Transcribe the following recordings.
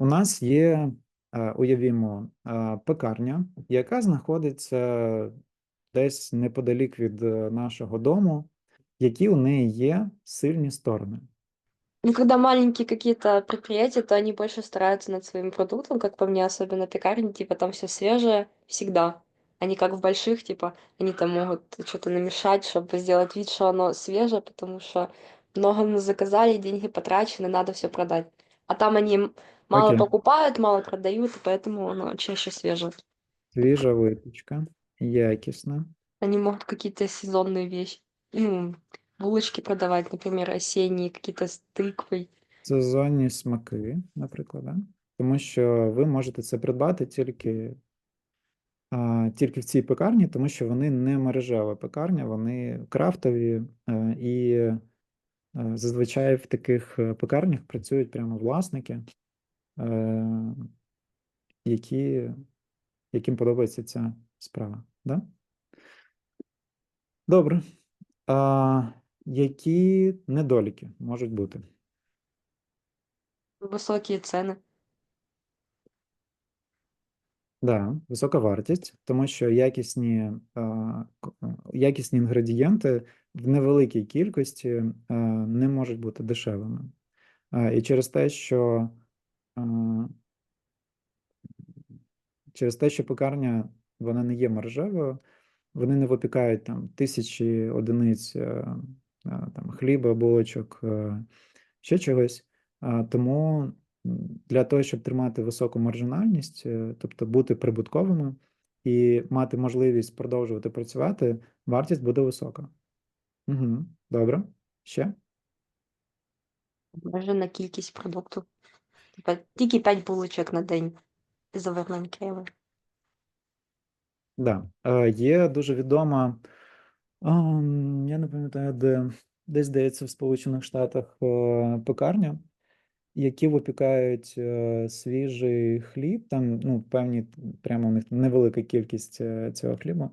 У нас є, е, уявімо, е, пекарня, яка знаходиться десь неподалік від е, нашого дому. Які у неї є сильні сторони? Ну, когда маленькие какие-то предприятия, то они больше стараются над своим продуктом, как по мне, особенно пекарни, типа там все свежее всегда. Они как в больших, типа, они там могут что-то намешать, чтобы сделать вид, что оно свежее, потому что много мы заказали, деньги потрачены, надо все продать. А там они м- мало Окей. покупают, мало продают, и поэтому оно чаще свежее. Свіжа випічка, якісна. Они могут какие-то сезонные вещи, ну, булочки продавать, например, осенние, какие-то с тыквой. Сезонні смаки, наприклад, да? Тому що ви можете це придбати тільки, а, тільки в цій пекарні, тому що вони не мережева пекарня, вони крафтові, е, і е, зазвичай в таких е, пекарнях працюють прямо власники, е, які, яким подобається ця справа. Да? Добре. А, які недоліки можуть бути? Высокие цены. Да, висока вартість, тому що якісні, якісні інгредієнти в невеликій кількості не можуть бути дешевими. І через те, що через те, що пекарня вона не є мережевою, вони не випікають там тисячі одиниць е, там, хліба, булочок, е, ще чогось. Тому для того, щоб тримати високу маржинальність, е, тобто бути прибутковими і мати можливість продовжувати працювати, вартість буде висока. Угу. Добре. Ще? Обмежена кількість продукту. Типа тільки 5 булочок на день з заварним кремом. Да. Е, Є дуже відома, ам, я не пам'ятаю, де, десь здається, в Сполучених Штатах е, пекарня, які випікають е, свіжий хліб. Там, ну, певні, прямо у них невелика кількість е, цього хлібу,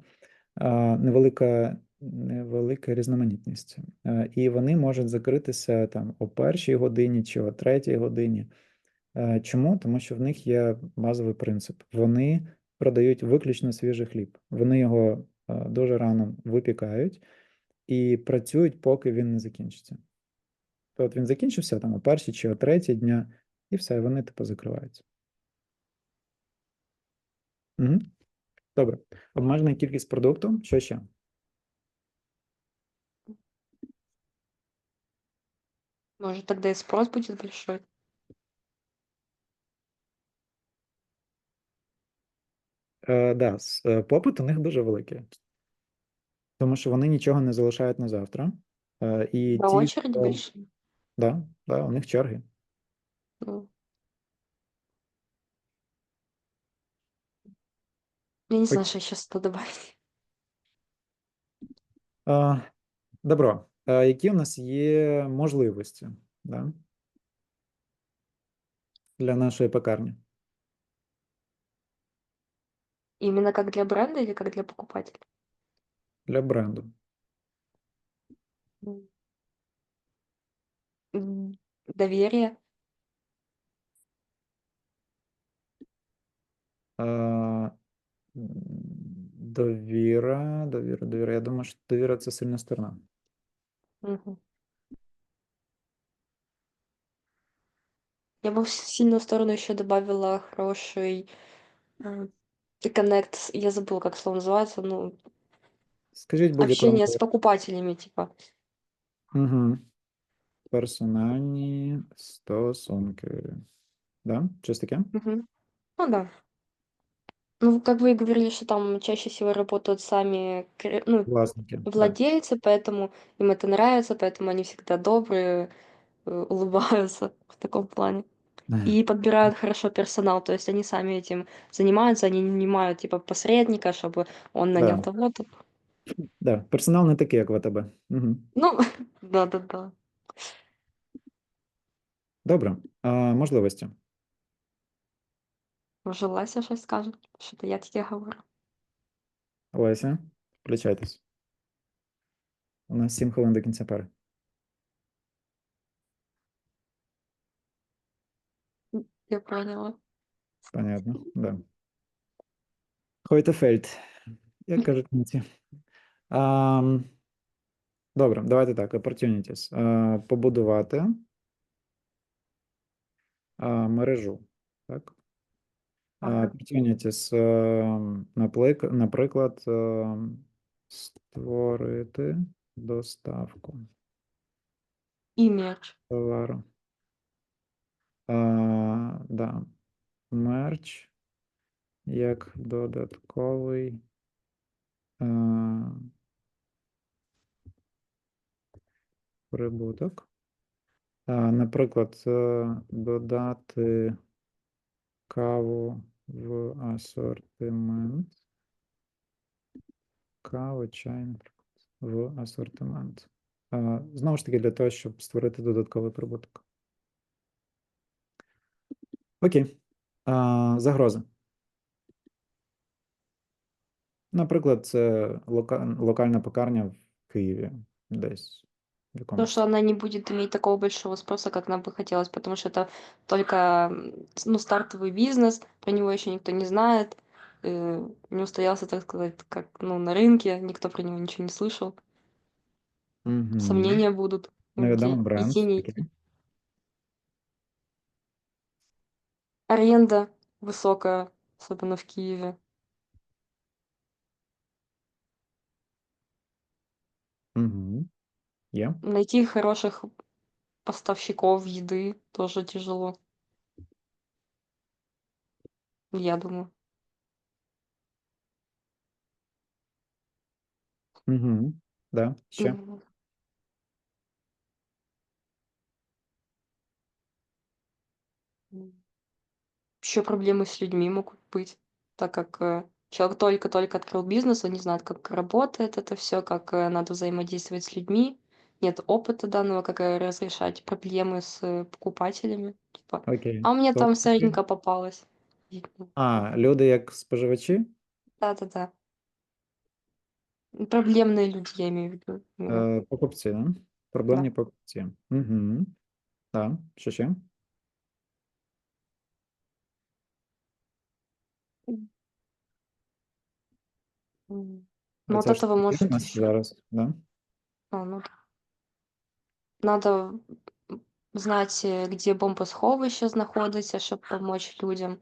е, невелика, невелика різноманітність. Е, І вони можуть закритися там о першій годині чи о третій годині. Е, Чому? Тому що в них є базовий принцип. Вони продають виключно свіжий хліб. Вони його е, дуже рано випікають і працюють, поки він не закінчиться. То от він закінчився там о першій чи о третій дня, і все, вони типу закриваються. Угу. Добре. Обмежена кількість продукту. Що ще? Может, тогда и спрос будет большой. Е, да, с- е, попит у них дуже великий. Тому що вони нічого не залишають на завтра. Е, і Да, ті, очередь хто- большие. Да, да, у них черги. Ну. Я не знаю, что еще что добавить. А, добро. Які у нас є можливості да? для нашої пекарні? Именно как для бренда или как для покупателя? Для бренду. Доверие. А, довіра, довіра, довіра. Я думаю, що довіра це сильна сторона. Мгм. Я бы в сильную сторону еще добавила хороший и коннект. с- Я забыла, как слово называется. Ну, Скажіть будь-яку общение с покупателями, типа. Угу. Персональні стосунки. Да? Щось таке? Мгм. Ну да. Ну, как вы и говорили, что там чаще всего работают сами, кре- ну, Власники. да. владельцы, поэтому им это нравится, поэтому они всегда добрые, э, улыбаются в таком плане. И подбирают хорошо персонал, то есть они сами этим занимаются, они не нанимают типа посредника, чтобы он нанял Да. того-то. Да. Персонал не такий, як в АТБ. Угу. Ну, да-да-да. Добре. А, можливості. Може, Леся щось скаже, що то я тільки говорю. Леся, включайтесь. У нас 7 хвилин до кінця пари. Я поняла. Понятно, да. Хойтефельд, як кажуть німці. Ам, Добре, давайте так, opportunities. Е, Побудувати а, мережу, так? Opportunities, наприклад, створити доставку Імідж. товару. А, да. Мерч як додатковий а, прибуток. А, наприклад, е, додати каву в асортимент. Кава, чай, в асортимент. Знову ж таки, для того, щоб створити додатковий прибуток. Окей. Загрози. Наприклад, це локальна пекарня в Києві десь. То, что она не будет иметь такого большого спроса, как нам бы хотелось, потому что это только м, с- ну, стартовый бизнес, про него еще никто не знает, э, не устоялся, так сказать, как ну, на рынке, никто про него ничего не слышал, сомнения будут у Невідомий людей, бренд. окей. Аренда высокая, особенно в Киеве. Мгм. Є. Найти хороших поставщиков еды тоже тяжело. Я думаю. Угу. Да. Ще. М. Еще проблемы с людьми могут быть, так как э, человек только-только открыл бизнес, он не знает, как работает это все, как э, надо взаимодействовать с людьми, нет опыта данного, как э, разрешать проблемы с э, покупателями. Типа, Окей. а мне там Тобто, средненько попалось. И, ну, А, люди як споживачі, Да-да-да. Проблемные люди, я имею в виду. именно. е, покупці, да? Проблемні покупці. Угу. Так. Що ще? М. Ну, вот Це ж этого может бізнес еще. зараз, да? А, ну да. Надо знать, э, где бомбосховище знаходиться, щоб помочь людям.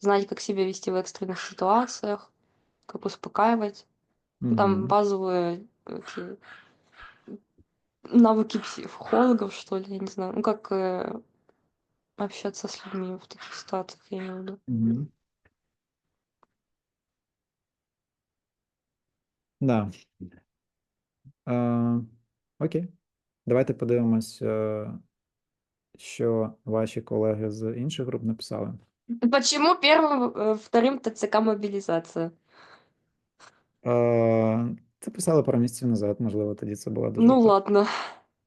Знать, как себя вести в экстренных ситуациях, как успокаивать. Ну, Там базовые эти навыки психологов, что ли, я не знаю. Ну, как э, общаться с людьми в таких ситуациях, я имею в виду. Угу. Да. Е, окей. Давайте подивимось, е, що ваші колеги з інших груп написали. Почему первым, э, вторым ТЦК мобилизация? Е, Це писали пару місяців назад, можливо, тоді це була дуже Ну актуальна. ладно.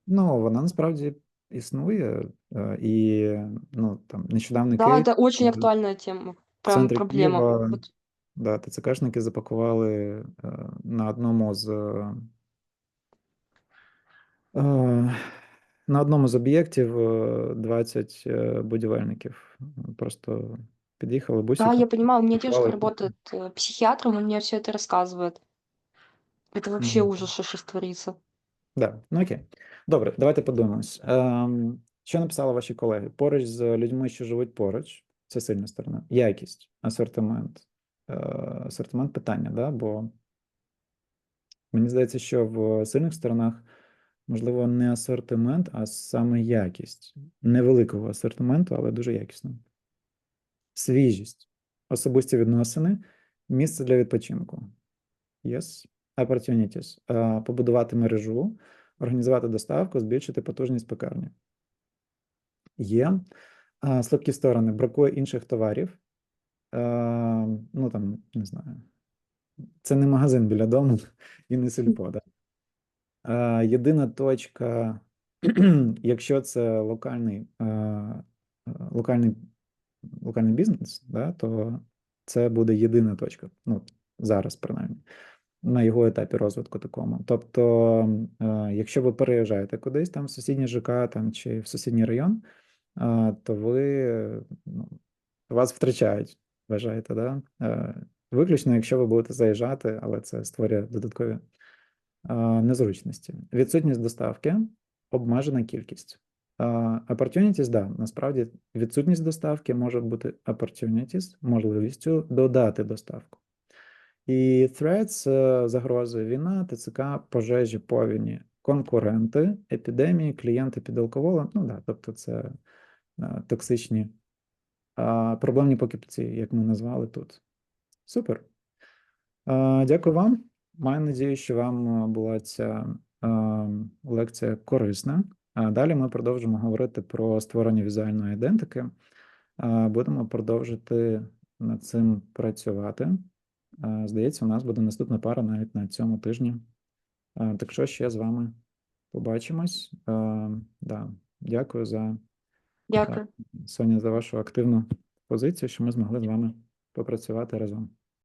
Ну, вона насправді існує, е, і ну там нещодавний Да, кейс это очень в актуальная тема. в Прям центрі проблема. Києва, Вот да, ТЦКшники запакували е, на одному з е, е, на одному з об'єктів е, 20 е, будівельників. Просто під'їхали Да, бусиком. я понимаю, у меня девушка запакували. работает э, психиатром, он мне все это рассказывает. Это вообще Мгм. ужас, что сейчас творится. Да, ну окей. Добре, давайте подивимось. Ем, що написали ваші колеги? Поруч з людьми, що живуть поруч, це сильна сторона. Якість, асортимент. Е, асортимент питання, да? бо мені здається, що в сильних сторонах можливо не асортимент, а саме якість. Невеликого асортименту, але дуже якісно. Свіжість, особисті відносини, місце для відпочинку. Yes. Opportunities. Побудувати мережу, організувати доставку, збільшити потужність пекарні. Є. Слабкі сторони. Бракує інших товарів. Ну, там, не знаю. Це не магазин біля дому і не сільпо, да? Е, Єдина точка, якщо це локальний, е, локальний, локальний бізнес, да, то це буде єдина точка. Ну, зараз, принаймні на його етапі розвитку такому. Тобто, е, якщо ви переїжджаєте кудись там в сусідній ЖК там, чи в сусідній район, то ви ну, вас втрачають, вважаєте, да? Виключно, якщо ви будете заїжджати, але це створює додаткові незручності. Відсутність доставки, обмежена кількість. Opportunities, да, насправді відсутність доставки може бути opportunities, можливістю додати доставку. І threats е, – загрози, війна, ТЦК, пожежі, повіні, конкуренти, епідемії, клієнти під алкоголем. Ну да, тобто це е, токсичні проблемні покупці, як ми назвали тут. Супер. Дякую вам. Маю надію, що вам е, була ця е, лекція корисна. А далі ми продовжимо говорити про створення візуальної ідентики. Будемо продовжити над цим працювати. Здається, у нас буде наступна пара навіть на цьому тижні. Так що ще з вами побачимось. Да, дякую за Дякую. Соня за вашу активну позицію, що ми змогли з вами попрацювати разом.